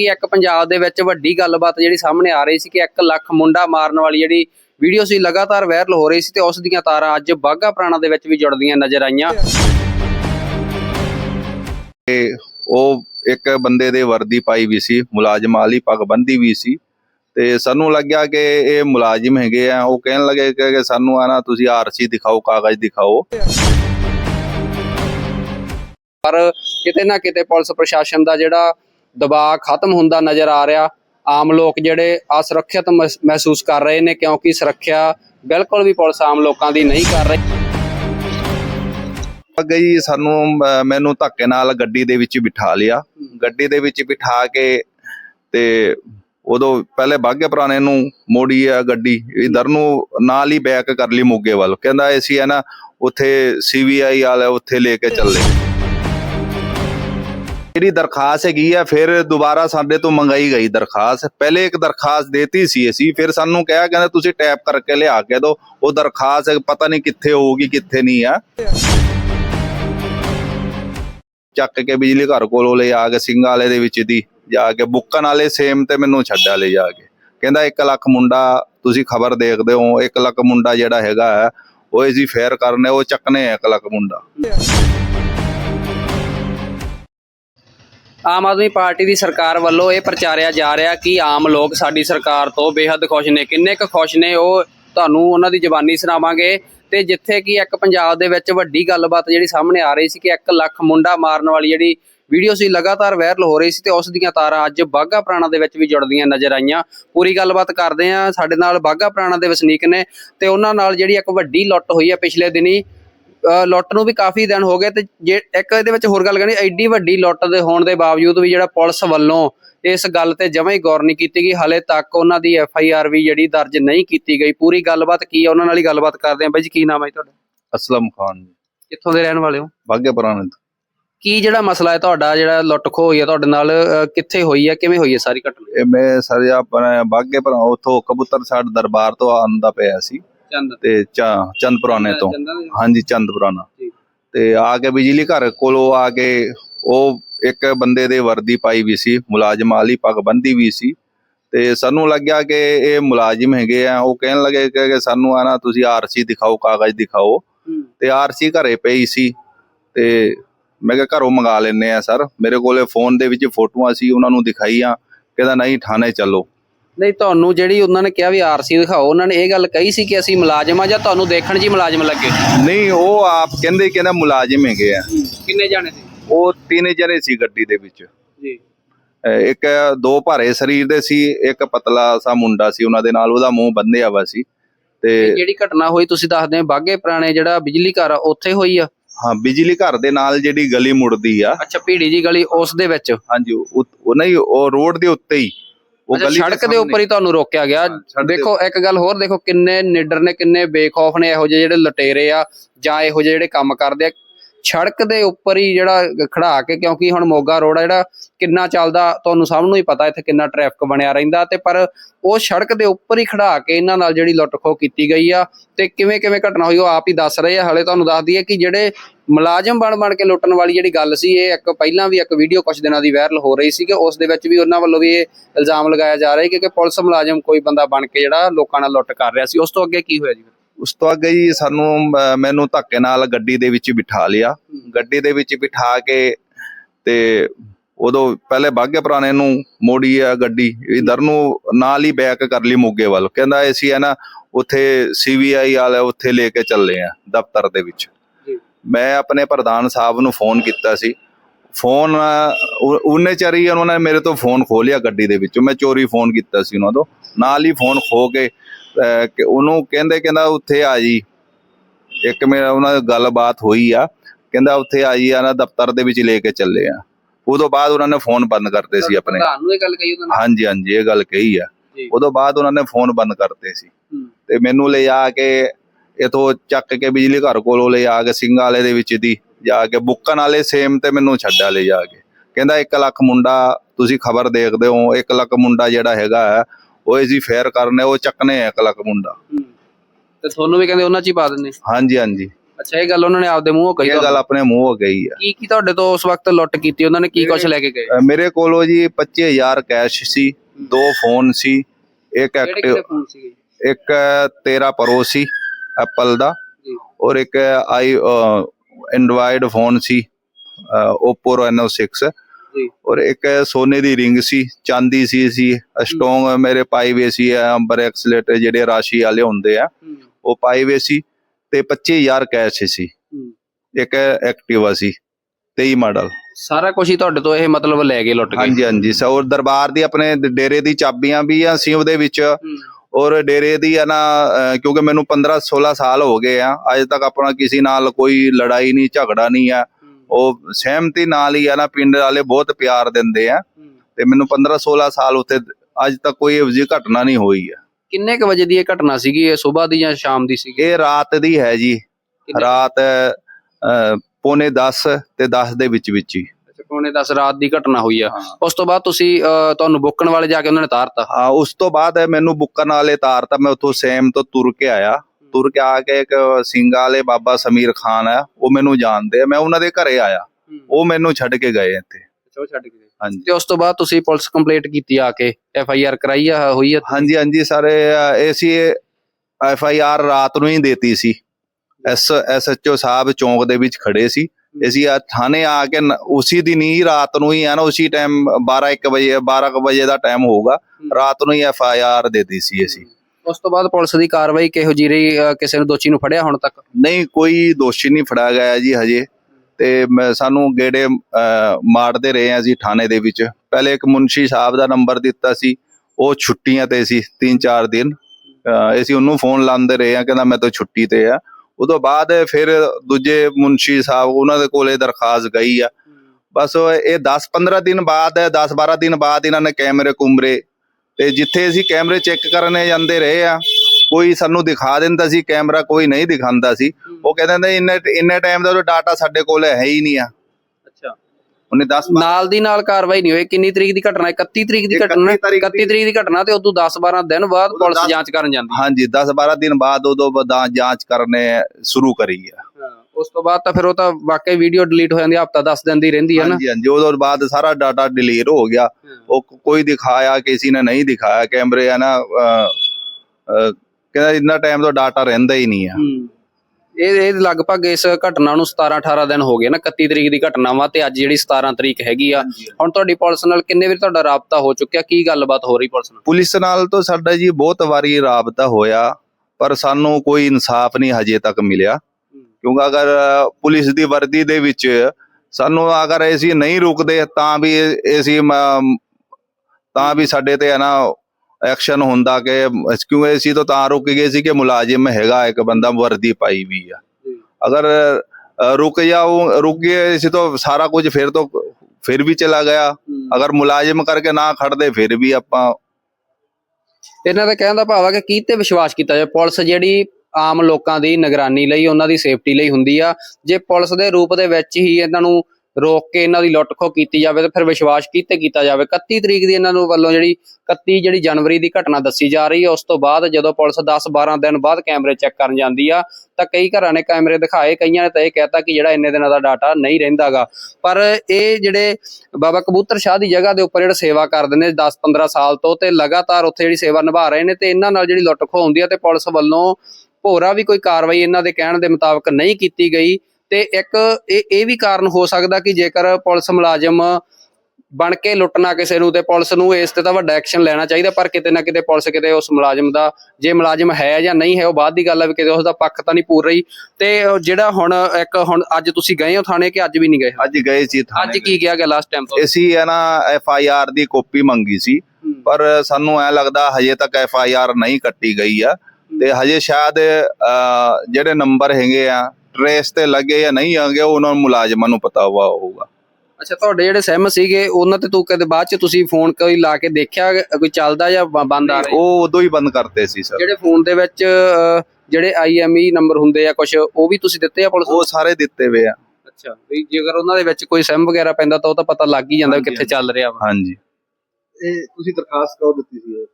ਕਿ ਇੱਕ ਪੰਜਾਬ ਦੇ ਵਿੱਚ ਵੱਡੀ ਗੱਲਬਾਤ ਜਿਹੜੀ ਸਾਹਮਣੇ ਆ ਰਹੀ ਸੀ ਕਿ 1 ਲੱਖ ਮੁੰਡਾ ਮਾਰਨ ਵਾਲੀ ਜਿਹੜੀ ਵੀਡੀਓ ਸੀ ਲਗਾਤਾਰ ਵਾਇਰਲ ਹੋ ਰਹੀ ਸੀ ਤੇ ਉਸ ਦੀਆਂ ਤਾਰਾਂ ਅੱਜ ਬਾਘਾ ਪ੍ਰਾਣਾ ਦੇ ਵਿੱਚ ਵੀ ਜੁੜਦੀਆਂ ਨਜ਼ਰ ਆਈਆਂ। ਉਹ ਇੱਕ ਬੰਦੇ ਦੇ ਵਰਦੀ ਪਾਈ ਵੀ ਸੀ ਮੁਲਾਜ਼ਮ ਵਾਲੀ ਪਗਬੰਦੀ ਵੀ ਸੀ ਤੇ ਸਾਨੂੰ ਲੱਗਿਆ ਕਿ ਇਹ ਮੁਲਾਜ਼ਮ ਹੈਗੇ ਆ। ਉਹ ਕਹਿਣ ਲੱਗੇ ਕਿ ਸਾਨੂੰ ਆਣਾ ਤੁਸੀਂ ਆਰਸੀ ਦਿਖਾਓ ਕਾਗਜ਼ ਦਿਖਾਓ। ਪਰ ਕਿਤੇ ਨਾ ਕਿਤੇ ਪੁਲਿਸ ਪ੍ਰਸ਼ਾਸਨ ਦਾ ਜਿਹੜਾ ਦਬਾਅ ਖਤਮ ਹੁੰਦਾ ਨਜ਼ਰ ਆ ਰਿਹਾ। ਆਮ ਲੋਕ ਜਿਹੜੇ ਅਸੁਰੱਖਿਅਤ ਮਹਿਸ- ਮਹਿਸੂਸ ਕਰ ਰਹੇ ਨੇ ਕਿਉਂਕਿ ਸੁਰੱਖਿਆ ਬਿਲਕੁਲ ਵੀ ਪੁਲਿਸ ਆਮ ਲੋਕਾਂ ਦੀ ਨਹੀਂ ਕਰ ਰਹੀ। ਗਈ ਸਾਨੂੰ ਮੈਨੂੰ ਧੱਕੇ ਨਾਲ ਗੱਡੀ ਦੇ ਵਿੱਚ ਬਿਠਾ ਲਿਆ। ਗੱਡੀ ਦੇ ਵਿੱਚ ਬਿਠਾ ਕੇ ਤੇ ਉਦੋਂ ਪਹਿਲੇ ਬਾਗੇ ਪੁਰਾਣੇ ਨੂੰ ਮੋੜੀ ਆ ਗੱਡੀ ਇਧਰ ਨੂੰ ਨਾਲ ਹੀ ਬੈਕ ਕਰ ਲਈ ਮੋਗੇ ਵੱਲ। ਕਹਿੰਦਾ ਅਸੀਂ ਹੈ ਨਾ ਉੱਥੇ ਸੀਬੀਆਈ ਵਾਲੇ ਉੱਥੇ ਲੈ ਕੇ ਚੱਲੇ। ਜਿਹੜੀ ਦਰਖਾਸਤ ਹੈਗੀ ਆ ਫਿਰ ਦੁਬਾਰਾ ਸਾਡੇ ਤੋਂ ਮੰਗਾਈ ਗਈ ਦਰਖਾਸਤ। ਪਹਿਲੇ ਇੱਕ ਦਰਖਾਸਤ ਦੇਤੀ ਸੀ ਅਸੀਂ ਫਿਰ ਸਾਨੂੰ ਕਿਹਾ ਕਹਿੰਦੇ ਤੁਸੀਂ ਟੈਪ ਕਰਕੇ ਲਿਆ ਕੇ ਦਿਓ। ਉਹ ਦਰਖਾਸਤ ਪਤਾ ਨਹੀਂ ਕਿੱਥੇ ਹੋਊਗੀ ਕਿੱਥੇ ਨਹੀਂ ਆ। ਚੱਕ ਕੇ ਬਿਜਲੀ ਘਰ ਕੋਲੋਂ ਲੈ ਆ ਕੇ ਸਿੰਘ ਵਾਲੇ ਦੇ ਵਿੱਚ ਦੀ ਜਾ ਕੇ ਬੁੱਕਣ ਵਾਲੇ ਸੇਮ ਤੇ ਮੈਨੂੰ ਛੱਡਿਆ ਲੈ ਜਾ ਕੇ। ਕਹਿੰਦਾ 1 ਲੱਖ ਮੁੰਡਾ ਤੁਸੀਂ ਖਬਰ ਦੇਖਦੇ ਹੋ 1 ਲੱਖ ਮੁੰਡਾ ਜਿਹੜਾ ਹੈਗਾ ਹੈ, ਉਹ ਅਸੀਂ ਫੇਰ ਕਰਨੇ ਉਹ ਚੱਕਨੇ 1 ਲੱਖ ਮੁੰਡਾ। ਆਮ ਆਦਮੀ ਪਾਰਟੀ ਦੀ ਸਰਕਾਰ ਵੱਲੋਂ ਇਹ ਪ੍ਰਚਾਰਿਆ ਜਾ ਰਿਹਾ ਕਿ ਆਮ ਲੋਕ ਸਾਡੀ ਸਰਕਾਰ ਤੋਂ ਬੇਹੱਦ ਖੁਸ਼ ਨੇ। ਕਿੰਨੇ ਕੁ ਖੁਸ਼ ਨੇ ਉਹ ਤੁਹਾਨੂੰ ਉਹਨਾਂ ਦੀ ਜ਼ਬਾਨੀ ਸੁਣਾਵਾਂਗੇ। ਤੇ ਜਿੱਥੇ ਕਿ ਇੱਕ ਪੰਜਾਬ ਦੇ ਵਿੱਚ ਵੱਡੀ ਗੱਲਬਾਤ ਜਿਹੜੀ ਸਾਹਮਣੇ ਆ ਰਹੀ ਸੀ ਕਿ 1 ਲੱਖ ਮੁੰਡਾ ਮਾਰਨ ਵਾਲੀ ਜਿਹੜੀ ਵੀਡੀਓ ਸੀ ਲਗਾਤਾਰ ਵਾਇਰਲ ਹੋ ਰਹੀ ਸੀ ਤੇ ਉਸ ਦੀਆਂ ਤਾਰਾਂ ਅੱਜ ਬਾਘਾ ਪ੍ਰਾਣਾ ਦੇ ਵਿੱਚ ਵੀ ਜੁੜਦੀਆਂ ਨਜ਼ਰ ਆਈਆਂ। ਪੂਰੀ ਗੱਲਬਾਤ ਕਰਦੇ ਆ ਸਾਡੇ ਨਾਲ ਬਾਘਾ ਪ੍ਰਾਣਾ ਦੇ ਵਸਨੀਕ ਨੇ ਤੇ ਉਹਨਾਂ ਨਾਲ ਜਿਹੜੀ ਇੱਕ ਵੱਡੀ ਲੁੱਟ ਹੋਈ ਹੈ ਪਿਛਲੇ ਦਿਨੀ ਲੁੱਟ ਨੂੰ ਵੀ ਕਾਫੀ ਦਿਨ ਹੋ ਗਏ ਤੇ ਜੇ ਇੱਕ ਇਹਦੇ ਵਿੱਚ ਹੋਰ ਗੱਲ ਕਰਨੀ ਐਡੀ ਵੱਡੀ ਲੁੱਟ ਦੇ ਹੋਣ ਦੇ ਬਾਵਜੂਦ ਵੀ ਜਿਹੜਾ ਪੁਲਿਸ ਵੱਲੋਂ ਇਸ ਗੱਲ ਤੇ ਜਮਾਂ ਹੀ ਗੌਰ ਨਹੀਂ ਕੀਤੀ ਗਈ ਹਾਲੇ ਤੱਕ ਉਹਨਾਂ ਦੀ ਐਫ ਆਈ ਆਰ ਵੀ ਜਿਹੜੀ ਦਰਜ ਨਹੀਂ ਕੀਤੀ ਗਈ। ਪੂਰੀ ਗੱਲਬਾਤ ਕੀ ਹੈ ਉਹਨਾਂ ਨਾਲ ਹੀ ਗੱਲਬਾਤ ਕਰਦੇ ਆਂ ਬਾਈ ਜੀ ਕੀ ਨਾਮ ਹੈ ਤੁਹਾਡਾ? ਅਸਲਮ ਖਾਨ ਜੀ। ਕਿੱਥੋਂ ਦੇ ਰਹਿਣ ਵਾਲੇ ਹੋ? ਬਾਗੇ ਪੁਰਾਣੇ ਤੋਂ। ਕੀ ਜਿਹੜਾ ਮਸਲਾ ਹੈ ਤੁਹਾਡਾ? ਜਿਹੜਾ ਲੁੱਟ ਖੋਹ ਹੋਈ ਹੈ ਤੁਹਾਡੇ ਨਾਲ ਕਿੱਥੇ ਹੋਈ ਹੈ? ਕਿਵੇਂ ਹੋਈ ਹੈ ਸਾਰੀ ਘਟਨਾ? ਇਹ ਮੈਂ ਸਾਰੇ ਆਪਣੇ ਬਾਗੇ ਪੁਰਾ ਉਥੋਂ ਕਬੂਤਰ ਸਾਡ ਦਰਬਾਰ ਤੋਂ ਆਂਦਾ ਪਿਆ ਸੀ। ਚੰਦ। ਤੇ ਚਾ- ਚੰਦ ਪੁਰਾਣੇ ਤੋਂ। ਹਾਂਜੀ ਚੰਦ ਪੁਰਾਣਾ। ਜੀ। ਤੇ ਆ ਕੇ ਬਿਜਲੀ ਘਰ ਕੋਲੋਂ ਆ ਕੇ ਉਹ ਇੱਕ ਬੰਦੇ ਦੇ ਵਰਦੀ ਪਾਈ ਵੀ ਸੀ ਮੁਲਾਜ਼ਮ ਵਾਲੀ ਪਗਬੰਦੀ ਵੀ ਸੀ। ਤੇ ਸਾਨੂੰ ਲੱਗਿਆ ਕਿ ਇਹ ਮੁਲਾਜ਼ਮ ਹੈਗੇ ਆ। ਉਹ ਕਹਿਣ ਲੱਗੇ ਕਿ ਕਿ ਸਾਨੂੰ ਆਣਾ ਤੁਸੀਂ ਆਰਸੀ ਦਿਖਾਓ ਕਾਗਜ਼ ਦਿਖਾਓ। ਤੇ ਆਰਸੀ ਘਰੇ ਪਈ ਸੀ। ਤੇ ਮੈਂ ਕਿਹਾ ਘਰੋਂ ਮੰਗਾ ਲੈਨੇ ਆ ਸਰ। ਮੇਰੇ ਕੋਲੇ ਫੋਨ ਦੇ ਵਿੱਚ ਫੋਟੋਆਂ ਸੀ ਉਹਨਾਂ ਨੂੰ ਦਿਖਾਈਆਂ। ਕਹਿੰਦਾ ਨਹੀਂ ਥਾਣੇ ਚੱਲੋ। ਨਹੀਂ ਤੁਹਾਨੂੰ ਜਿਹੜੀ ਉਹਨਾਂ ਨੇ ਕਿਹਾ ਵੀ ਆਰਸੀ ਦਿਖਾਓ ਉਹਨਾਂ ਨੇ ਇਹ ਗੱਲ ਕਹੀ ਸੀ ਕਿ ਅਸੀਂ ਮੁਲਾਜ਼ਮ ਆ ਜਾਂ ਤੁਹਾਨੂੰ ਦੇਖਣ 'ਚ ਹੀ ਮੁਲਾਜ਼ਮ ਲੱਗੇ? ਨਹੀਂ ਉਹ ਆਪ ਕਹਿੰਦੇ ਕਹਿੰਦਾ ਮੁਲਾਜ਼ਮ ਹੈਗੇ ਆ। ਕਿੰਨੇ ਜਾਣੇ ਸੀ? ਉਹ ਤਿੰਨ ਜਣੇ ਸੀ ਗੱਡੀ ਦੇ ਵਿੱਚ। ਜੀ। ਇੱਕ ਦੋ ਭਾਰੇ ਸਰੀਰ ਦੇ ਸੀ ਇੱਕ ਪਤਲਾ ਸਾ ਮੁੰਡਾ ਸੀ ਉਹਨਾਂ ਦੇ ਨਾਲ ਉਹਦਾ ਮੂੰਹ ਬੰਨਿਆ ਵਾ ਸੀ। ਤੇ ਜਿਹੜੀ ਘਟਨਾ ਹੋਈ ਤੁਸੀਂ ਦੱਸਦੇ ਹੋ ਬਾਗੇ ਪੁਰਾਣੇ ਜਿਹੜਾ ਬਿਜਲੀ ਘਰ ਆ, ਉੱਥੇ ਹੋਈ ਆ? ਹਾਂ ਬਿਜਲੀ ਘਰ ਦੇ ਨਾਲ ਜਿਹੜੀ ਗਲੀ ਮੁੜਦੀ ਆ। ਅੱਛਾ ਭੀੜੀ ਜੀ ਗਲੀ ਉਸ ਦੇ ਵਿੱਚ? ਹਾਂਜੀ ਉਹ ਨਹੀਂ ਉਹ ਰੋਡ ਦੇ ਉੱਤੇ ਹੀ। ਉਹ ਗਲੀ ਸੜਕ ਦੇ ਉੱਪਰ ਹੀ ਤੁਹਾਨੂੰ ਰੋਕਿਆ ਗਿਆ। ਦੇਖੋ ਇੱਕ ਗੱਲ ਹੋਰ ਦੇਖੋ ਕਿੰਨੇ ਨਿਡਰ ਨੇ ਕਿੰਨੇ ਬੇਖੌਫ ਨੇ ਇਹੋ ਜਿਹੇ ਜਿਹੜੇ ਲਟੇਰੇ ਆ ਜਾਂ ਇਹੋ ਜਿਹੇ ਜਿਹੜੇ ਕੰਮ ਕਰਦੇ ਆ। ਸੜਕ ਦੇ ਉੱਪਰ ਹੀ ਜਿਹੜਾ ਖੜਾ ਕੇ, ਕਿਉਂਕਿ ਹੁਣ ਮੋਗਾ ਰੋਡ ਆ ਜਿਹੜਾ, ਕਿੰਨਾ ਚੱਲਦਾ ਤੁਹਾਨੂੰ ਸਭ ਨੂੰ ਹੀ ਪਤਾ, ਇੱਥੇ ਕਿੰਨਾ ਟ੍ਰੈਫਿਕ ਬਣਿਆ ਰਹਿੰਦਾ ਤੇ ਪਰ ਉਹ ਸੜਕ ਦੇ ਉੱਪਰ ਹੀ ਖੜਾ ਕੇ ਇਹਨਾਂ ਨਾਲ ਜਿਹੜੀ ਲੁੱਟ ਖੋਹ ਕੀਤੀ ਗਈ ਆ ਤੇ ਕਿਵੇਂ ਕਿਵੇਂ ਘਟਨਾ ਹੋਈ, ਉਹ ਆਪ ਹੀ ਦੱਸ ਰਹੇ ਆ। ਹਲੇ ਤੁਹਾਨੂੰ ਦੱਸ ਦਈਏ ਕਿ ਜਿਹੜੇ ਮੁਲਾਜ਼ਮ ਬਣ ਬਣ ਕੇ ਲੁੱਟਣ ਵਾਲੀ ਜਿਹੜੀ ਗੱਲ ਸੀ, ਇਹ ਇੱਕ ਪਹਿਲਾਂ ਵੀ ਇੱਕ ਵੀਡੀਓ ਕੁਝ ਦਿਨਾਂ ਦੀ ਵਾਇਰਲ ਹੋ ਰਹੀ ਸੀ ਕਿ ਉਸ ਦੇ ਵਿੱਚ ਵੀ ਉਹਨਾਂ ਵੱਲੋਂ ਵੀ ਇਹ ਇਲਜ਼ਾਮ ਲਗਾਇਆ ਜਾ ਰਿਹਾ ਕਿ ਪੁਲਿਸ ਮੁਲਾਜ਼ਮ ਕੋਈ ਬੰਦਾ ਬਣ ਕੇ ਜਿਹੜਾ ਲੋਕਾਂ ਨਾਲ ਲੁੱਟ ਕਰ ਰਿਹਾ ਸੀ। ਉਸ ਤੋਂ ਅੱਗੇ ਕੀ ਹੋਇਆ ਜੀ? ਉਸ ਤੋਂ ਅੱਗੇ ਜੀ ਸਾਨੂੰ ਅਹ, ਮੈਨੂੰ ਧੱਕੇ ਨਾਲ ਗੱਡੀ ਦੇ ਵਿੱਚ ਬਿਠਾ ਲਿਆ। ਗੱਡੀ ਦੇ ਵਿੱਚ ਬਿਠਾ ਕੇ ਤੇ ਉਦੋਂ ਪਹਿਲੇ ਬਾਗੇ ਪੁਰਾਣੇ ਨੂੰ ਮੋੜੀ ਆ ਗੱਡੀ ਇਧਰ ਨੂੰ ਨਾਲ ਹੀ ਬੈਕ ਕਰ ਲਈ ਮੋਗੇ ਵੱਲ। ਕਹਿੰਦਾ ਅਸੀਂ ਹੈ ਨਾ ਉੱਥੇ ਸੀਬੀਆਈ ਵਾਲੇ ਉੱਥੇ ਲੈ ਕੇ ਚੱਲੇ ਆ ਦਫ਼ਤਰ ਦੇ ਵਿੱਚ। ਜੀ। ਮੈਂ ਆਪਣੇ ਪ੍ਰਧਾਨ ਸਾਹਿਬ ਨੂੰ ਫੋਨ ਕੀਤਾ ਸੀ। ਫੋਨ ਉਹਨੇ ਚਰੀ ਉਹਨਾਂ ਨੇ ਮੇਰੇ ਤੋਂ ਫੋਨ ਖੋ ਲਿਆ ਗੱਡੀ ਦੇ ਵਿੱਚੋਂ। ਮੈਂ ਚੋਰੀ ਫੋਨ ਕੀਤਾ ਸੀ ਉਹਨਾਂ ਤੋਂ। ਨਾਲ ਹੀ ਫੋਨ ਖੋ ਕੇ ਕਿ ਉਹਨੂੰ ਕਹਿੰਦੇ ਕਹਿੰਦਾ ਉੱਥੇ ਆ ਜੀ। ਇੱਕ ਮੇਰਾ ਉਹਨਾਂ ਨਾਲ ਗੱਲਬਾਤ ਹੋਈ ਆ। ਕਹਿੰਦਾ ਉੱਥੇ ਆ ਜੀ ਆ ਨਾ ਦਫ਼ਤਰ ਦੇ ਵਿੱਚ ਲੈ ਕੇ ਚੱਲੇ ਆ। ਉਦੋਂ ਬਾਅਦ ਉਹਨਾਂ ਨੇ ਫੋਨ ਬੰਦ ਕਰਤੇ ਸੀ ਆਪਣੇ। ਪ੍ਰਧਾਨ ਨੂੰ ਇਹ ਗੱਲ ਕਹੀ ਉਹਨਾਂ ਨੇ? ਹਾਂਜੀ ਹਾਂਜੀ ਇਹ ਗੱਲ ਕਹੀ ਆ। ਉਦੋਂ ਬਾਅਦ ਉਹਨਾਂ ਨੇ ਫੋਨ ਬੰਦ ਕਰਤੇ ਸੀ। ਤੇ ਮੈਨੂੰ ਲੈ ਜਾ ਕੇ ਇਥੋਂ ਚੱਕ ਕੇ ਬਿਜਲੀ ਘਰ ਕੋਲੋਂ ਲੈ ਜਾ ਕੇ ਸਿੰਘ ਵਾਲੇ ਦੇ ਵਿੱਚ ਦੀ ਜਾ ਕੇ ਬੁੱਕਣ ਵਾਲੇ ਸੇਮ ਤੇ ਮੈਨੂੰ ਛੱਡਿਆ ਲੈ ਜਾ ਕੇ। ਕਹਿੰਦਾ 1 ਲੱਖ ਮੁੰਡਾ ਤੁਸੀਂ ਖਬਰ ਦੇਖਦੇ ਹੋ 1 ਲੱਖ ਮੁੰਡਾ ਜਿਹੜਾ ਹੈਗਾ ਉਹ ਅਸੀਂ ਫੇਰ ਕਰਨੇ ਉਹ ਚੱਕਨੇ 1 ਲੱਖ ਮੁੰਡਾ। ਤੇ ਤੁਹਾਨੂੰ ਵੀ ਕਹਿੰਦੇ ਉਹਨਾਂ 'ਚ ਹੀ ਪਾ ਦਿੰਦੇ? ਹਾਂਜੀ ਹਾਂਜੀ। ਅੱਛਾ ਇਹ ਗੱਲ ਉਹਨਾਂ ਨੇ ਆਪਦੇ ਮੂੰਹੋਂ ਕਹੀ ਇਹ ਗੱਲ। ਆਪਣੇ ਮੂੰਹ ਹੋ ਗਈ ਆ। ਕੀ ਕੀ ਤੁਹਾਡੇ ਤੋਂ ਉਸ ਵਕਤ ਲੁੱਟ ਕੀਤੀ? ਉਹਨਾਂ ਨੇ ਕੀ ਕੁਝ ਲੈ ਕੇ ਗਏ? ਮੇਰੇ ਕੋਲੋਂ ਜੀ 25000 ਕੈਸ਼ ਸੀ ਦੋ ਫੋਨ ਸੀ ਇੱਕ ਐਕਟਿਵ ਇੱਕ 13 ਪ੍ਰੋ ਸੀ ਐਪਲ ਦਾ ਜੀ। ਔਰ ਇੱਕ ਆਈ ਐਂਡਰੋਇਡ ਫੋਨ ਸੀ Oppo Reno6 ਔਰ ਇੱਕ ਸੋਨੇ ਦੀ ਰਿੰਗ ਸੀ ਚਾਂਦੀ ਸੀ ਸੀ। ਸਟੋਂਗ ਮੇਰੇ ਪਾਈ ਵੇ ਸੀ ਬ੍ਰੈਕਸਲੇਟ ਜਿਹੜੇ ਰਾਸ਼ੀ ਵਾਲੇ ਹੁੰਦੇ ਆ ਉਹ ਪਾਈ ਵੇ ਸੀ ਤੇ 25000 ਕੈਸ਼ ਸੀ। ਇੱਕ ਐਕਟਿਵਾ ਸੀ 23 ਮਾਡਲ। ਸਾਰਾ ਕੁਝ ਹੀ ਤੁਹਾਡੇ ਤੋਂ ਇਹ ਮਤਲਬ ਲੈ ਕੇ ਲੁੱਟ ਗਏ। ਹਾਂਜੀ ਹਾਂਜੀ। ਸੋ ਔਰ ਦਰਬਾਰ ਦੀ ਆਪਣੇ ਡੇਰੇ ਦੀ ਚਾਬੀਆਂ ਵੀ ਆ ਸੀ ਉਹਦੇ ਵਿੱਚ। ਔਰ ਡੇਰੇ ਦੀ ਆ ਨਾ ਕਿਉਂਕਿ ਮੈਨੂੰ 15 16 ਸਾਲ ਹੋ ਗਏ ਆ ਅਜੇ ਤੱਕ ਆਪਣਾ ਕਿਸੇ ਨਾਲ ਕੋਈ ਲੜਾਈ ਨਹੀਂ ਝਗੜਾ ਨਹੀਂ ਆ। ਉਹ ਸਹਿਮਤੀ ਨਾਲ ਹੀ ਆ ਨਾ ਪਿੰਡ ਵਾਲੇ ਬਹੁਤ ਪਿਆਰ ਦਿੰਦੇ ਆ। ਤੇ ਮੈਨੂੰ 15 16 ਸਾਲ ਉੱਥੇ ਅੱਜ ਤੱਕ ਕੋਈ ਇਹੋ ਜਿਹੀ ਘਟਨਾ ਨਹੀਂ ਹੋਈ ਆ। ਕਿੰਨੇ ਕ ਵਜੇ ਦੀ ਇਹ ਘਟਨਾ ਸੀਗੀ? ਇਹ ਸਵੇਰ ਦੀ ਜਾਂ ਸ਼ਾਮ ਦੀ ਸੀਗੀ? ਇਹ ਰਾਤ ਦੀ ਹੈ ਜੀ। ਰਾਤ ਪੌਣੇ 10 ਤੇ 10 ਦੇ ਵਿੱਚ ਵਿੱਚ ਹੀ। ਪੌਣੇ 10 ਰਾਤ ਦੀ ਘਟਨਾ ਹੋਈ ਆ। ਉਸ ਤੋਂ ਬਾਅਦ ਤੁਸੀਂ ਤੁਹਾਨੂੰ ਬੁੱਕਣ ਵਾਲੇ ਜਾ ਕੇ ਉਹਨਾਂ ਨੇ ਤਾਰਤਾ? ਹਾਂ ਉਸ ਤੋਂ ਬਾਅਦ ਮੈਨੂੰ ਬੁੱਕਣ ਵਾਲੇ ਤਾਰਤਾ। ਮੈਂ ਉੱਥੋਂ ਸੇਮ ਤੋਂ ਤੁਰ ਕੇ ਆਇਆ। ਤੁਰ ਕੇ ਆ ਕੇ ਇੱਕ ਸਿੰਘਾਂ ਵਾਲੇ ਬਾਬਾ ਸਮੀਰ ਖਾਨ ਹੈ ਉਹ ਮੈਨੂੰ ਜਾਣਦੇ ਆ। ਮੈਂ ਉਹਨਾਂ ਦੇ ਘਰੇ ਆਇਆ। ਉਹ ਮੈਨੂੰ ਛੱਡ ਕੇ ਗਏ ਇੱਥੇ। ਅੱਛਾ, ਉਹ ਛੱਡ ਕੇ ਗਏ। ਹਾਂਜੀ। ਤੇ ਉਸ ਤੋਂ ਬਾਅਦ ਤੁਸੀਂ ਪੁਲਿਸ ਕੰਪਲੇਂਟ ਕੀਤੀ ਆ ਕੇ? ਐਫ ਆਈ ਆਰ ਕਰਾਈ ਆ ਹੋਈ ਆ? ਹਾਂਜੀ ਹਾਂਜੀ ਸਾਰੇ ਏਸੀ ਐਫ ਆਈ ਆਰ ਰਾਤ ਨੂੰ ਹੀ ਦੇਤੀ ਸੀ। ਐਸ ਐਸ ਐਚ ਓ ਸਾਹਿਬ ਚੌਂਕ ਦੇ ਵਿੱਚ ਖੜੇ ਸੀ। ਅਸੀਂ ਆ ਥਾਣੇ ਆ ਕੇ ਉਸੀ ਦਿਨ ਹੀ ਰਾਤ ਨੂੰ ਹੀ ਆ ਨਾ ਉਸੀ ਟਾਈਮ 12 1 ਵਜੇ 12 ਕੁ ਵਜੇ ਦਾ ਟਾਈਮ ਹੋਊਗਾ। ਰਾਤ ਨੂੰ ਹੀ ਐਫ ਆਈ ਆਰ ਦੇਤੀ ਸੀ ਅਸੀਂ। ਉਸ ਤੋਂ ਬਾਅਦ ਪੁਲਿਸ ਦੀ ਕਾਰਵਾਈ ਕਿਹੋ ਜਿਹੀ ਰਹੀ? ਅਹ, ਕਿਸੇ ਨੂੰ ਦੋਸ਼ੀ ਨੂੰ ਫੜਿਆ ਹੁਣ ਤੱਕ? ਨਹੀਂ ਕੋਈ ਦੋਸ਼ੀ ਨਹੀਂ ਫੜਾ ਗਿਆ ਜੀ ਹਜੇ। ਤੇ ਮੈਂ- ਸਾਨੂੰ ਗੇੜੇ ਅਹ, ਮਾਰਦੇ ਰਹੇ ਆ ਜੀ ਥਾਣੇ ਦੇ ਵਿੱਚ। ਪਹਿਲੇ ਇੱਕ ਮੁਨਸ਼ੀ ਸਾਹਿਬ ਦਾ ਨੰਬਰ ਦਿੱਤਾ ਸੀ। ਉਹ ਛੁੱਟੀਆਂ ਤੇ ਸੀ 3-4 ਦਿਨ। ਅਹ, ਅਸੀਂ ਉਹਨੂੰ ਫੋਨ ਲਾਉਂਦੇ ਰਹੇ ਆ ਕਹਿੰਦਾ ਮੈਂ ਤਾਂ ਛੁੱਟੀ ਤੇ ਆ। ਉਦੋਂ ਬਾਅਦ ਫਿਰ ਦੂਜੇ ਮੁਨਸ਼ੀ ਸਾਹਿਬ ਉਹਨਾਂ ਦੇ ਕੋਲੇ ਦਰਖਾਸਤ ਗਈ ਆ। ਬਸ ਉਹ ਇਹ 10-15 ਦਿਨ ਬਾਅਦ 10-12 ਦਿਨ ਬਾਅਦ ਇਹਨਾਂ ਨੇ ਕੈਮਰੇ ਕੁਮਰੇ ਤੇ ਜਿੱਥੇ ਅਸੀਂ ਕੈਮਰੇ ਚੈੱਕ ਕਰਨੇ ਜਾਂਦੇ ਰਹੇ ਆ ਕੋਈ ਸਾਨੂੰ ਦਿਖਾ ਦਿੰਦਾ ਸੀ ਕੈਮਰਾ ਕੋਈ ਨਹੀਂ ਦਿਖਾਉਂਦਾ ਸੀ। ਉਹ ਕਹਿੰਦੇ ਨੇ ਇੰਨੇ ਇੰਨੇ ਟਾਈਮ ਦਾ ਡਾਟਾ ਸਾਡੇ ਕੋਲ ਹੈ ਹੀ ਨਹੀਂ ਆ। ਅੱਛਾ। ਉਹਨੇ 10 ਨਾਲ ਦੀ ਨਾਲ ਕਾਰਵਾਈ ਨਹੀਂ ਹੋਈ। ਕਿੰਨੀ ਤਰੀਕ ਦੀ ਘਟਨਾ? ਹੈ 31 ਤਰੀਕ ਦੀ 31 ਘਟਨਾ ਹੈ ਤਰੀਕ 31 ਤਰੀਕ ਦੀ ਘਟਨਾ ਤੇ ਉਦੋਂ 10 12 ਦਿਨ ਬਾਅਦ ਪੁਲਿਸ ਜਾਂਚ ਕਰਨ ਜਾਂਦੀ। ਹਾਂਜੀ 10-12 ਦਿਨ ਬਾਅਦ ਉਦੋਂ ਜਾਂਚ ਕਰਨੇ ਸ਼ੁਰੂ ਕਰੀ ਆ। ਉਸ ਤੋਂ ਬਾਅਦ ਤਾਂ ਫਿਰ ਉਹ ਤਾਂ ਵਾਕਈ ਵੀਡੀਓ ਡਿਲੀਟ ਹੋ ਜਾਂਦੀ ਹਫਤਾ 10 ਦਿਨ ਦੀ ਰਹਿੰਦੀ ਹੈ ਨਾ। ਹਾਂਜੀ ਹਾਂਜੀ ਉਦੋਂ ਬਾਅਦ ਸਾਰਾ ਡਾਟਾ ਡਿਲੀਟ ਹੋ ਗਿਆ। ਉਹ ਕੋਈ ਦਿਖਾਇਆ ਕਿਸੇ ਨੇ ਨਹੀਂ ਦਿਖਾਇਆ ਕੈਮਰੇ ਆ ਨਾ ਕਹਿੰਦਾ ਇੰਨਾ ਟਾਈਮ ਤੋਂ ਡਾਟਾ ਰਹਿੰਦਾ ਹੀ ਨਹੀਂ ਆ। ਇਹ ਇਹ ਲਗਭਗ ਇਸ ਘਟਨਾ ਨੂੰ 17 18 ਦਿਨ ਹੋ ਗਏ ਨਾ 31 ਤਰੀਕ ਦੀ ਘਟਨਾ ਵਾ ਤੇ ਅੱਜ ਜਿਹੜੀ 17 ਤਰੀਕ ਹੈਗੀ ਆ। ਹੁਣ ਤੁਹਾਡੀ ਪੁਲਿਸ ਨਾਲ ਕਿੰਨੇ ਵਾਰ ਤੁਹਾਡਾ ਰਾਬਤਾ ਹੋ ਚੁੱਕਿਆ? ਕੀ ਗੱਲਬਾਤ ਹੋ ਰਹੀ ਪੁਲਿਸ ਨਾਲ? ਪੁਲਿਸ ਨਾਲ ਤਾਂ ਸਾਡਾ ਜੀ ਬਹੁਤ ਵਾਰੀ ਰਾਬਤਾ ਹੋਇਆ ਪਰ ਸਾਨੂੰ ਕੋਈ ਇਨਸਾਫ ਨਹੀਂ ਹਜੇ ਤੱਕ ਮਿਲਿਆ। ਕਿਉਂਕਿ ਅਗਰ ਪੁਲਿਸ ਦੀ ਵਰਦੀ ਦੇ ਵਿੱਚ ਸਾਨੂੰ ਅਗਰ ਅਸੀਂ ਨਹੀਂ ਰੁਕਦੇ ਤਾਂ ਵੀ ਅਸੀਂ ਤਾਂ ਵੀ ਸਾਡੇ ਤੇ ਹੈ ਨਾ ਐਕਸ਼ਨ ਹੁੰਦਾ ਕਿ ਕਿਉਂਕਿ ਅਸੀਂ ਤਾਂ ਤਾਂ ਰੁਕ ਗਏ ਸੀ ਕਿ ਮੁਲਾਜ਼ਮ ਹੈਗਾ ਇੱਕ ਬੰਦਾ ਵਰਦੀ ਪਾਈ ਵੀ ਆ। ਅਗਰ ਰੁਕ ਜਾਓ ਰੁਕ ਗਏ ਅਸੀਂ ਤਾਂ ਸਾਰਾ ਕੁਝ ਫਿਰ ਤੋਂ ਫਿਰ ਵੀ ਚਲਾ ਗਿਆ। ਅਗਰ ਮੁਲਾਜ਼ਮ ਕਰਕੇ ਨਾ ਖੜਦੇ ਫਿਰ ਵੀ ਆਪਾਂ ਇਹਨਾਂ ਦਾ ਕਹਿਣ ਦਾ ਭਾਵ ਆ ਕਿ ਕੀ ਤੇ ਵਿਸ਼ਵਾਸ ਕੀਤਾ ਜਾਏ ਪੁਲਿਸ ਜਿਹੜੀ ਆਮ ਲੋਕਾਂ ਦੀ ਨਿਗਰਾਨੀ ਲਈ, ਉਹਨਾਂ ਦੀ ਸੇਫਟੀ ਲਈ ਹੁੰਦੀ ਆ। ਜੇ ਪੁਲਿਸ ਦੇ ਰੂਪ ਦੇ ਵਿੱਚ ਹੀ ਇਹਨਾਂ ਨੂੰ ਰੋਕ ਕੇ ਇਹਨਾਂ ਦੀ ਲੁੱਟ-ਖੋ ਕੀਤੀ ਜਾਵੇ, ਤਾਂ ਫਿਰ ਵਿਸ਼ਵਾਸ ਕੀਤੇ ਕੀਤਾ ਜਾਵੇ? 31 ਤਰੀਕ ਦੀ ਇਹਨਾਂ ਨੂੰ ਵੱਲੋਂ ਜਿਹੜੀ 31 ਜਿਹੜੀ ਜਨਵਰੀ ਦੀ ਘਟਨਾ ਦੱਸੀ ਜਾ ਰਹੀ ਹੈ ਉਸ ਤੋਂ ਬਾਅਦ ਜਦੋਂ ਪੁਲਿਸ 10-12 ਦਿਨ ਬਾਅਦ ਕੈਮਰੇ ਚੈੱਕ ਕਰਨ ਜਾਂਦੀ ਆ, ਤਾਂ ਕਈ ਘਰਾਂ ਨੇ ਕੈਮਰੇ ਦਿਖਾਏ, ਕਈਆਂ ਨੇ ਤਾਂ ਇਹ ਕਹਿਤਾ ਕਿ ਜਿਹੜਾ ਇੰਨੇ ਦਿਨਾਂ ਦਾ ਡਾਟਾ ਨਹੀਂ ਰਹਿੰਦਾਗਾ। ਪਰ ਇਹ ਜਿਹੜੇ ਬਾਬਾ ਕਬੂਤਰ ਸ਼ਾਹ ਦੀ ਜਗ੍ਹਾ ਦੇ ਉੱਪਰ ਜਿਹੜਾ ਸੇਵਾ ਕਰਦੇ ਨੇ 10-15 ਸਾਲ ਤੋਂ, ਤੇ ਲਗਾਤਾਰ ਉੱਥੇ ਜਿਹੜੀ ਸੇਵਾ ਨਿਭਾ ਰਹੇ ਨੇ, ਤੇ ਇਹਨਾਂ ਨਾਲ ਜਿਹੜੀ ਲੁੱਟ ਖੋਹ ਹੁੰਦੀ ਆ, ਤੇ ਪੁਲਿਸ ਵੱਲੋਂ ਭੋਰਾ ਵੀ ਕੋਈ ਕਾਰਵਾਈ ਇਹਨਾਂ ਦੇ ਕਹਿਣ ਦੇ ਮੁਤਾਬਕ ਨਹੀਂ ਕੀਤੀ ਗਈ ਤੇ ਇੱਕ ਇਹ ਇਹ ਵੀ ਕਾਰਨ ਹੋ ਸਕਦਾ ਕਿ ਜੇਕਰ ਪੁਲਿਸ ਮੁਲਾਜ਼ਮ ਬਣ ਕੇ ਲੁੱਟਣਾ ਕਿਸੇ ਨੂੰ ਤੇ ਪੁਲਿਸ ਨੂੰ ਇਸ ਤੇ ਤਾਂ ਵੱਡਾ ਐਕਸ਼ਨ ਲੈਣਾ ਚਾਹੀਦਾ ਪਰ ਕਿਤੇ ਨਾ ਕਿਤੇ ਪੁਲਿਸ ਕਿਤੇ ਉਸ ਮੁਲਾਜ਼ਮ ਦਾ ਜੇ ਮੁਲਾਜ਼ਮ ਹੈ ਜਾਂ ਨਹੀਂ ਹੈ ਉਹ ਬਾਅਦ ਦੀ ਗੱਲ ਹੈ ਵੀ ਕਿਤੇ ਉਸ ਦਾ ਪੱਖ ਤਾਂ ਨਹੀਂ ਪੂਰ ਰਹੀ। ਤੇ ਜਿਹੜਾ ਹੁਣ ਇੱਕ ਹੁਣ ਅੱਜ ਤੁਸੀਂ ਗਏ ਹੋ ਥਾਣੇ ਕਿ ਅੱਜ ਵੀ ਨਹੀਂ ਗਏ? ਅੱਜ ਗਏ ਸੀ ਅੱਜ ਥਾਣੇ ਕੀ ਗਿਆ ਗਿਆ ਲਾਸਟ ਟਾਈਮ ਤੋਂ? ਅਸੀਂ ਹੈ ਨਾ ਐਫ ਆਈ ਆਰ ਦੀ ਕਾਪੀ ਮੰਗੀ ਸੀ ਪਰ ਸਾਨੂੰ ਐ ਲੱਗਦਾ ਹਜੇ ਤੱਕ ਐਫ ਆਈ ਆਰ ਨਹੀਂ ਕੱਟੀ ਗਈ ਆ। ਤੇ ਹਜੇ ਸ਼ਾਇਦ ਜਿਹੜੇ ਨੰਬਰ ਹੈਗੇ ਆ ਟ੍ਰੇਸ ਤੇ ਲੱਗੇ ਜਾਂ ਨਹੀਂ ਆਗੇ ਉਹਨਾਂ ਨੂੰ ਮੁਲਾਜ਼ਮਾਂ ਨੂੰ ਪਤਾ ਹੋਵਾ ਹੋਊਗਾ। ਅੱਛਾ ਤੁਹਾਡੇ ਜਿਹੜੇ ਸਿਮ ਸੀਗੇ ਉਹਨਾਂ ਤੇ ਤੂੰ ਕਦੇ ਬਾਅਦ ਚ ਤੁਸੀਂ ਫੋਨ ਕੋਈ ਲਾ ਕੇ ਦੇਖਿਆ ਕੋਈ ਚੱਲਦਾ ਜਾਂ ਬੰਦ ਆ ਰਿਹਾ? ਉਹ ਉਦੋਂ ਹੀ ਬੰਦ ਕਰਤੇ ਸੀ ਸਰ। ਜਿਹੜੇ ਫੋਨ ਦੇ ਵਿੱਚ ਜਿਹੜੇ ਆਈਐਮਈ ਨੰਬਰ ਹੁੰਦੇ ਆ ਕੁਝ ਉਹ ਵੀ ਤੁਸੀਂ ਦਿੱਤੇ ਆ ਪੁਲਿਸ ਨੂੰ? ਉਹ ਸਾਰੇ ਦਿੱਤੇ ਹੋਏ ਆ। ਅੱਛਾ ਵੀ ਜੇਕਰ ਉਹਨਾਂ ਦੇ ਵਿੱਚ ਕੋਈ ਸਿਮ ਵਗੈਰਾ ਪੈਂਦਾ ਤਾਂ ਉਹ ਤਾਂ ਪਤਾ ਲੱਗ ਹੀ ਜਾਂਦਾ ਕਿੱਥੇ ਚੱਲ ਰਿਹਾ ਵਾ। ਹਾਂਜੀ ਇਹ ਤੁਸੀਂ ਦਰਖਾਸਤ ਕਦੋਂ ਦਿੱਤੀ ਸੀ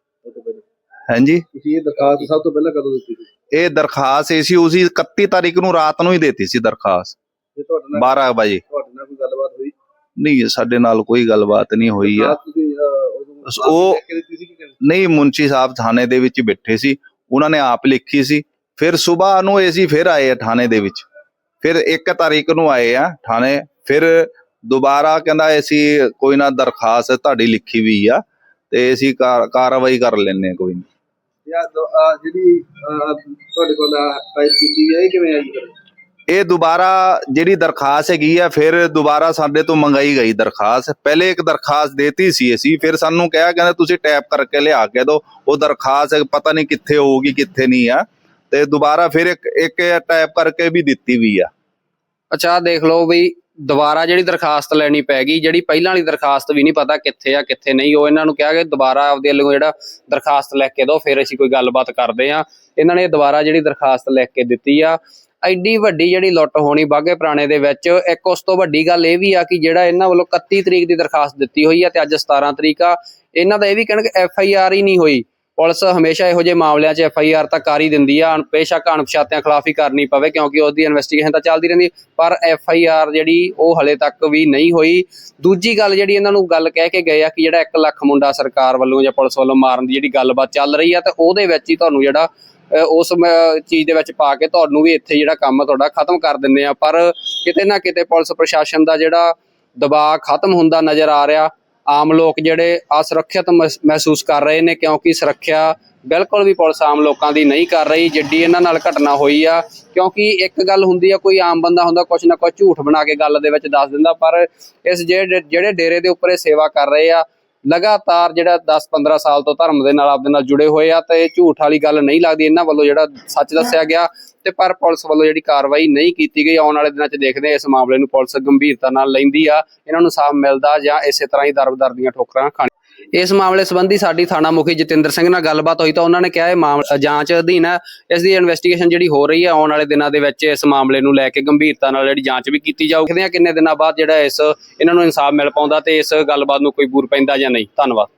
ਹਾਂਜੀ। ਤੁਸੀਂ ਇਹ ਦਰਖਾਸਤ ਸਭ ਤੋਂ ਪਹਿਲਾਂ ਕਦੋਂ ਦਿੱਤੀ ਸੀ? ਇਹ ਦਰਖਾਸਤ ਇਹ ਸੀ ਉਸੇ 31 ਤਾਰੀਖ ਨੂੰ ਰਾਤ ਨੂੰ ਹੀ ਦਿੱਤੀ ਸੀ ਦਰਖਾਸਤ। ਤੇ ਤੁਹਾਡੇ ਨਾਲ 12 ਵਜੇ। ਤੁਹਾਡੇ ਨਾਲ ਕੋਈ ਗੱਲਬਾਤ ਹੋਈ? ਨਹੀਂ ਸਾਡੇ ਨਾਲ ਕੋਈ ਗੱਲਬਾਤ ਨਹੀਂ ਹੋਈ ਆ। ਦਰਖਾਸਤ ਤੁਸੀਂ ਅਹ, ਉਦੋਂ ਉਹ- ਲਿਖ ਕੇ ਦਿੱਤੀ ਸੀ ਕਿ ਕਿਵੇਂ? ਨਹੀਂ ਮੁੰਚੀ ਸਾਹਿਬ ਥਾਣੇ ਦੇ ਵਿੱਚ ਬੈਠੇ ਸੀ। ਉਹਨਾਂ ਨੇ ਆਪ ਲਿਖੀ ਸੀ। ਫਿਰ ਸਵੇਰ ਨੂੰ ਅਸੀਂ ਫਿਰ ਆਏ ਆ ਥਾਣੇ ਦੇ ਵਿੱਚ। ਫਿਰ 1 ਤਾਰੀਖ ਨੂੰ ਆਏ ਆ ਥਾਣੇ। ਫਿਰ ਦੁਬਾਰਾ ਕਹਿੰਦਾ ਅਸੀਂ ਕੋਈ ਨਾ ਦਰਖਾਸਤ ਤੁਹਾਡੀ ਲਿਖੀ ਵੀ ਆ ਤੇ ਅਸੀਂ ਕਾਰ- ਕਾਰਵਾਈ ਕਰ ਲੈਨੇ ਆ ਕੋਈ ਨਹੀਂ। ਜਾਂ ਦ- ਆਹ ਜਿਹੜੀ ਅਹ, ਤੁਹਾਡੇ ਕੋਲ ਫਾਈਲ ਕੀਤੀ ਹੈ ਇਹ ਕਿਵੇਂ ਆਈ? ਫਿਰ? ਇਹ ਦੁਬਾਰਾ ਜਿਹੜੀ ਦਰਖਾਸਤ ਹੈਗੀ ਆ ਫਿਰ ਦੁਬਾਰਾ ਸਾਡੇ ਤੋਂ ਮੰਗਾਈ ਗਈ ਦਰਖਾਸਤ। ਪਹਿਲੇ ਇੱਕ ਦਰਖਾਸਤ ਦੇਤੀ ਸੀ ਅਸੀਂ ਫਿਰ ਸਾਨੂੰ ਕਿਹਾ ਕਹਿੰਦੇ ਤੁਸੀਂ ਟੈਪ ਕਰਕੇ ਲਿਆ ਕੇ ਦਿਓ। ਉਹ ਦਰਖਾਸਤ ਪਤਾ ਨਹੀਂ ਕਿੱਥੇ ਹੋਊਗੀ ਕਿੱਥੇ ਨਹੀਂ ਆ। ਤੇ ਦੁਬਾਰਾ ਫਿਰ ਇੱਕ ਇੱਕ ਟੈਪ ਕਰਕੇ ਵੀ ਦਿੱਤੀ ਵੀ ਆ। ਅੱਛਾ ਦੇਖ ਲਓ ਵੀ ਦੁਬਾਰਾ ਜਿਹੜੀ ਦਰਖਾਸਤ ਲੈਣੀ ਪੈ ਗਈ, ਜਿਹੜੀ ਪਹਿਲਾਂ ਵਾਲੀ ਦਰਖਾਸਤ ਵੀ ਨਹੀਂ ਪਤਾ ਕਿੱਥੇ ਆ, ਕਿੱਥੇ ਨਹੀਂ, ਉਹ ਇਹਨਾਂ ਨੂੰ ਕਿਹਾ ਕਿ ਦੁਬਾਰਾ ਆਪਦੇ ਵੱਲੋਂ ਜਿਹੜਾ ਦਰਖਾਸਤ ਲਿਖ ਕੇ ਦਿਓ, ਫਿਰ ਅਸੀਂ ਕੋਈ ਗੱਲਬਾਤ ਕਰਦੇ ਆ ਇਹਨਾਂ ਨੇ ਦੁਬਾਰਾ ਜਿਹੜੀ ਦਰਖਾਸਤ ਲਿਖ ਕੇ ਦਿੱਤੀ ਆ। ਐਡੀ ਵੱਡੀ ਜਿਹੜੀ ਲੁੱਟ ਹੋਣੀ ਬਾਗੇ ਪੁਰਾਣੇ ਦੇ ਵਿੱਚ, ਇੱਕ ਉਸ ਤੋਂ ਵੱਡੀ ਗੱਲ ਇਹ ਵੀ ਆ ਕਿ ਜਿਹੜਾ ਇਹਨਾਂ ਵੱਲੋਂ 31 ਤਰੀਕ ਦੀ ਦਰਖਾਸਤ ਦਿੱਤੀ ਹੋਈ ਆ ਤੇ ਅੱਜ 17 ਤਰੀਕ ਆ, ਇਹਨਾਂ ਦਾ ਇਹ ਵੀ ਕਹਿਣ ਕਿ ਐਫ ਆਈ ਆਰ ਹੀ ਨਹੀਂ ਹੋਈ। ਪੁਲਿਸ ਹਮੇਸ਼ਾ ਇਹੋ ਜਿਹੇ ਮਾਮਲਿਆਂ 'ਚ ਐਫ ਆਈ ਆਰ ਤਾਂ ਕਰ ਹੀ ਦਿੰਦੀ ਆ। ਬੇਸ਼ੱਕ ਅਣਪਛਾਤਿਆਂ ਖਿਲਾਫ ਹੀ ਕਰਨੀ ਪਵੇ ਕਿਉਂਕਿ ਉਹਦੀ ਇਨਵੈਸਟੀਗੇਸ਼ਨ ਤਾਂ ਚੱਲਦੀ ਰਹਿੰਦੀ ਪਰ ਐਫ ਆਈ ਆਰ ਜਿਹੜੀ ਉਹ ਹਲੇ ਤੱਕ ਵੀ ਨਹੀਂ ਹੋਈ। ਦੂਜੀ ਗੱਲ ਜਿਹੜੀ ਇਹਨਾਂ ਨੂੰ ਗੱਲ ਕਹਿ ਕੇ ਗਏ ਆ ਕਿ ਜਿਹੜਾ 1 ਲੱਖ ਮੁੰਡਾ ਸਰਕਾਰ ਵੱਲੋਂ ਜਾਂ ਪੁਲਿਸ ਵੱਲੋਂ ਮਾਰਨ ਦੀ ਜਿਹੜੀ ਗੱਲਬਾਤ ਚੱਲ ਰਹੀ ਆ ਤੇ ਉਹਦੇ ਵਿੱਚ ਹੀ ਤੁਹਾਨੂੰ ਜਿਹੜਾ ਅਹ, ਉਸ ਚੀਜ਼ ਦੇ ਵਿੱਚ ਪਾ ਕੇ ਤੁਹਾਨੂੰ ਵੀ ਇੱਥੇ ਜਿਹੜਾ ਕੰਮ ਤੁਹਾਡਾ ਖਤਮ ਕਰ ਦਿੰਦੇ ਆ। ਪਰ ਕਿਤੇ ਨਾ ਕਿਤੇ ਪੁਲਿਸ ਪ੍ਰਸ਼ਾਸਨ ਦਾ ਜਿਹੜਾ ਦਬਾਅ ਖਤਮ ਹੁੰਦਾ ਨਜ਼ਰ ਆ ਰਿਹਾ। ਆਮ ਲੋਕ ਜਿਹੜੇ ਅਸੁਰੱਖਿਅਤ ਮਹਿਸ- ਮਹਿਸੂਸ ਕਰ ਰਹੇ ਨੇ, ਕਿਉਂਕਿ ਸੁਰੱਖਿਆ ਬਿਲਕੁਲ ਵੀ ਪੁਲਿਸ ਆਮ ਲੋਕਾਂ ਦੀ ਨਹੀਂ ਕਰ ਰਹੀ, ਜਿੱਡੀ ਇਹਨਾਂ ਨਾਲ ਘਟਨਾ ਹੋਈ ਆ। ਕਿਉਂਕਿ ਇੱਕ ਗੱਲ ਹੁੰਦੀ ਆ, ਕੋਈ ਆਮ ਬੰਦਾ ਹੁੰਦਾ, ਕੁਛ ਨਾ ਕੁਛ ਝੂਠ ਬਣਾ ਕੇ ਗੱਲ ਦੇ ਵਿੱਚ ਦੱਸ ਦਿੰਦਾ, ਪਰ ਇਸ ਜਿਹੜੇ ਜਿਹੜੇ ਡੇਰੇ ਦੇ ਉੱਪਰ ਇਹ ਸੇਵਾ ਕਰ ਰਹੇ ਆ ਲਗਾਤਾਰ ਜਿਹੜਾ 10-15 ਸਾਲ ਤੋਂ ਧਰਮ ਦੇ ਨਾਲ ਆਪਦੇ ਨਾਲ ਜੁੜੇ ਹੋਏ ਆ ਤੇ ਇਹ ਝੂਠ ਵਾਲੀ ਗੱਲ ਨਹੀਂ ਲੱਗਦੀ ਇਹਨਾਂ ਵੱਲੋਂ ਜਿਹੜਾ ਸੱਚ ਦੱਸਿਆ ਗਿਆ ਤੇ ਪਰ ਪੁਲਿਸ ਵੱਲੋਂ ਜਿਹੜੀ ਕਾਰਵਾਈ ਨਹੀਂ ਕੀਤੀ ਗਈ ਆਉਣ ਵਾਲੇ ਦਿਨਾਂ 'ਚ ਦੇਖਦੇ ਹਾਂ ਇਸ ਮਾਮਲੇ ਨੂੰ ਪੁਲਿਸ ਗੰਭੀਰਤਾ ਨਾਲ ਲੈਂਦੀ ਆ। ਇਹਨਾਂ ਨੂੰ ਸਾਫ਼ ਮਿਲਦਾ ਜਾਂ ਇਸੇ ਤਰ੍ਹਾਂ ਹੀ ਦਰਬਦਰ ਦੀਆਂ ਠੋਕਰਾਂ ਖਾਣ ਇਸ ਮਾਮਲੇ ਸੰਬੰਧੀ ਸਾਡੀ ਥਾਣਾ ਮੁਖੀ ਜਤਿੰਦਰ ਸਿੰਘ ਨਾਲ ਗੱਲਬਾਤ ਹੋਈ ਤਾਂ ਉਹਨਾਂ ਨੇ ਕਿਹਾ ਇਹ ਮਾਮਲਾ ਜਾਂਚ ਅਧੀਨ ਹੈ। ਇਸ ਦੀ ਇਨਵੈਸਟੀਗੇਸ਼ਨ ਜਿਹੜੀ ਹੋ ਰਹੀ ਹੈ, ਆਉਣ ਵਾਲੇ ਦਿਨਾਂ ਦੇ ਵਿੱਚ ਇਸ ਮਾਮਲੇ ਨੂੰ ਲੈ ਕੇ ਗੰਭੀਰਤਾ ਨਾਲ ਜਿਹੜੀ ਜਾਂਚ ਵੀ ਕੀਤੀ ਜਾਊਗੀ ਦੇਖਦੇ ਹਾਂ ਕਿੰਨੇ ਦਿਨਾਂ ਬਾਅਦ ਜਿਹੜਾ ਇਸ, ਇਹਨਾਂ ਨੂੰ ਇਨਸਾਫ ਮਿਲ ਪਾਉਂਦਾ ਤੇ ਇਸ ਗੱਲਬਾਤ ਨੂੰ ਕੋਈ ਬੂਰ ਪੈਂਦਾ ਜਾਂ ਨਹੀਂ। ਧੰਨਵਾਦ।